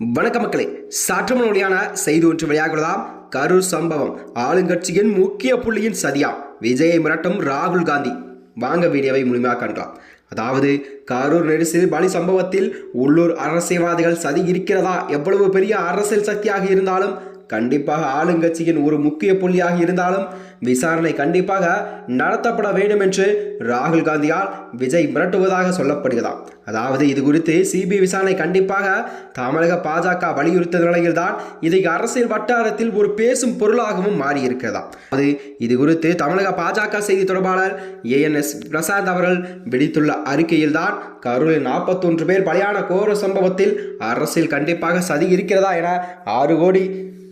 வணக்க மக்களே சற்று மொழியான செய்தி ஒன்று வெளியாகுள்ளதாம் கரூர் சம்பவம் ஆளுங்கட்சியின் முக்கிய புள்ளியின் சதியா? விஜயை மிரட்டும் ராகுல் காந்தி. வாங்க வீடியோவை முழுமையாக காண்கலாம். அதாவது கரூர் நெரிசல் பலி சம்பவத்தில் உள்ளூர் அரசியல்வாதிகள் சதி இருக்கிறதா? எவ்வளவு பெரிய அரசியல் சக்தியாக இருந்தாலும் கண்டிப்பாக ஆளுங்கட்சியின் ஒரு முக்கிய புள்ளியாக இருந்தாலும் விசாரணை கண்டிப்பாக நடத்தப்பட வேண்டும் என்று ராகுல் காந்தியால் விஜய் மிரட்டுவதாக சொல்லப்படுகிறதாம் அதாவது இது குறித்து சிபிஐ விசாரணை கண்டிப்பாக தமிழக பாஜக வலியுறுத்த நிலையில்தான் இதை அரசியல் வட்டாரத்தில் ஒரு பேசும் பொருளாகவும் மாறியிருக்கிறதா. அது இது குறித்து தமிழக பாஜக செய்தி தொடர்பாளர் ஏஎன்எஸ் பிரசாத் அவர்கள் விடுத்துள்ள அறிக்கையில்தான் கரூரில் நாற்பத்தொன்று பேர் பலியான கோர சம்பவத்தில் அரசியல் கண்டிப்பாக சதி இருக்கிறதா என ஆறு கோடி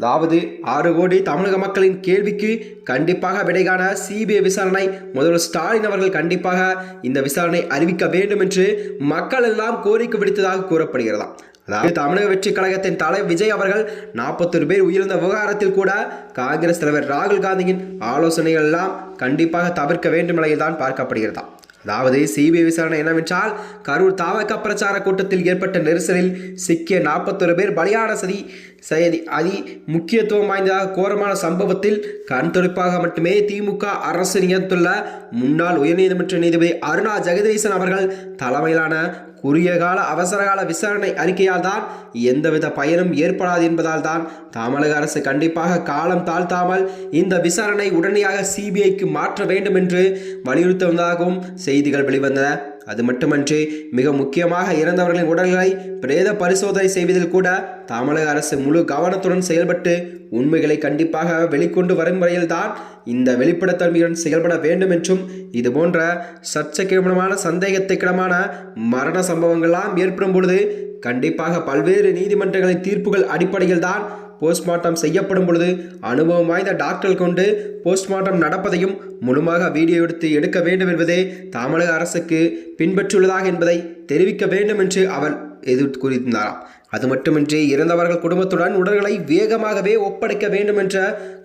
அதாவது ஆறு கோடி தமிழக மக்களின் கேள்விக்கு கண்டிப்பாக விடை காண சிபிஐ விசாரணை. முதல்வர் ஸ்டாலின் அவர்கள் கண்டிப்பாக இந்த விசாரணை அறிவிக்க வேண்டும் என்று மக்கள் எல்லாம் கோரிக்கை விடுத்ததாக கூறப்படுகிறதாம் அதாவது தமிழக வெற்றி கழகத்தின் தலைவர் விஜய் அவர்கள் நாற்பத்தொரு பேர் உயிரிழந்த விவகாரத்தில் கூட காங்கிரஸ் தலைவர் ராகுல் காந்தியின் ஆலோசனைகள் எல்லாம் கண்டிப்பாக தவிர்க்க வேண்டும் நிலையில் தான் அதாவது சிபிஐ விசாரணை என்னவென்றால் கரூர் தாவக பிரச்சார கூட்டத்தில் ஏற்பட்ட நெரிசலில் சிக்கிய நாற்பத்தொரு பேர் பலியான சதி செய்தி அதி முக்கியத்துவம் வாய்ந்ததாக கோரமான சம்பவத்தில் கண் துடைப்பாக மட்டுமே திமுக அரசு நியமித்துள்ள முன்னாள் உயர்நீதிமன்ற நீதிபதி அருணா ஜெகதீசன் அவர்கள் தலைமையிலான குறுகிய கால அவசரகால விசாரணை அறிக்கையால் தான் எந்தவித பயனும் ஏற்படாது என்பதால் தான் தமிழக அரசு கண்டிப்பாக காலம் தாழ்த்தாமல் இந்த விசாரணை உடனடியாக சிபிஐக்கு மாற்ற வேண்டும் என்று வலியுறுத்தி வந்ததாகவும் செய்திகள் வெளிவந்தன. அது மட்டுமன்றி மிக முக்கியமாக இறந்தவர்களின் உடல்களை பிரேத பரிசோதனை செய்வதில் கூட தமிழக அரசு முழு கவனத்துடன் செயல்பட்டு உண்மைகளை கண்டிப்பாக வெளிக்கொண்டு வரும் வரையில்தான் இந்த வெளிப்படைத்தன்மையுடன் செயல்பட வேண்டும் என்றும் இது போன்ற சர்ச்சைக்கிடமான சந்தேகத்துக்கிடமான மரண சம்பவங்கள்லாம் ஏற்படும் பொழுது கண்டிப்பாக பல்வேறு நீதிமன்றங்களின் தீர்ப்புகள் அடிப்படையில் தான் போஸ்ட்மார்ட்டம் செய்யப்படும் பொழுது அனுபவம் வாய்ந்த டாக்டர் கொண்டு போஸ்ட்மார்ட்டம் நடப்பதையும் முழுமையாக வீடியோ எடுத்து எடுக்க வேண்டும் என்பதே தமிழக அரசுக்கு பின்பற்றுள்ளதாக என்பதை தெரிவிக்க வேண்டும் என்று அவர் எதிர்த்து கூறியிருந்தாராம். அது மட்டுமின்றி இறந்தவர்கள் குடும்பத்துடன் உடல்களை வேகமாகவே ஒப்படைக்க வேண்டும் என்ற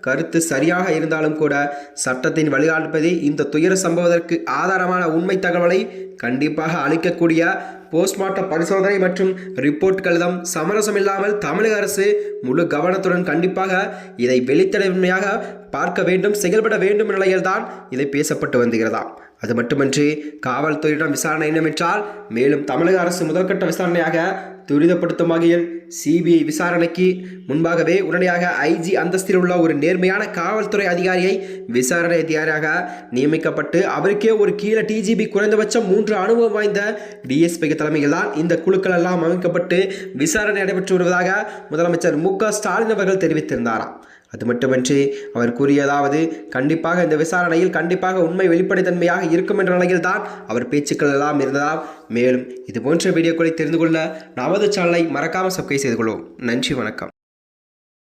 கருத்து சரியாக இருந்தாலும் கூட சட்டத்தின் வழிகாட்டுப்பதே இந்த துயர சம்பவத்திற்கு ஆதாரமான உண்மை தகவலை கண்டிப்பாக அளிக்கக்கூடிய போஸ்ட்மார்ட்டம் பரிசோதனை மற்றும் ரிப்போர்ட் கழுதம் சமரசம் இல்லாமல் தமிழக அரசு முழு கவனத்துடன் கண்டிப்பாக இதை வெளித்தன்மையாக பார்க்க வேண்டும் செயல்பட வேண்டும் நிலையில்தான் இதை பேசப்பட்டு வந்துகிறதாம் அது மட்டுமின்றி காவல்துறையிடம் விசாரணை என்னவென்றால் மேலும் தமிழக அரசு முதற்கட்ட விசாரணையாக துரிதப்படுத்தும் வகையில் சிபிஐ விசாரணைக்கு முன்பாகவே உடனடியாக ஐஜி அந்தஸ்தில் உள்ள ஒரு நேர்மையான காவல்துறை அதிகாரியை விசாரணை அதிகாரியாக நியமிக்கப்பட்டு அவருக்கே ஒரு கீழே டிஜிபி குறைந்தபட்சம் மூன்று அனுபவம் வாய்ந்த டிஎஸ்பி தலைமையில் தான் இந்த குழுக்கள் எல்லாம் அமைக்கப்பட்டு விசாரணை நடைபெற்று வருவதாக முதலமைச்சர் மு க ஸ்டாலின் அவர்கள் தெரிவித்திருந்தாராம். அது மட்டுமன்றி அவர் கூறியதாவது கண்டிப்பாக இந்த விசாரணையில் கண்டிப்பாக உண்மை வெளிப்படைத்தன்மையாக இருக்கும் என்ற நிலையில் தான் அவர் பேச்சுக்கள் எல்லாம் இருந்ததால் மேலும் இது போன்ற வீடியோக்களை தெரிந்து கொள்ள நமது சேனலை மறக்காமல் சப்ஸ்கிரைப் செய்து கொள்வோம். நன்றி வணக்கம்.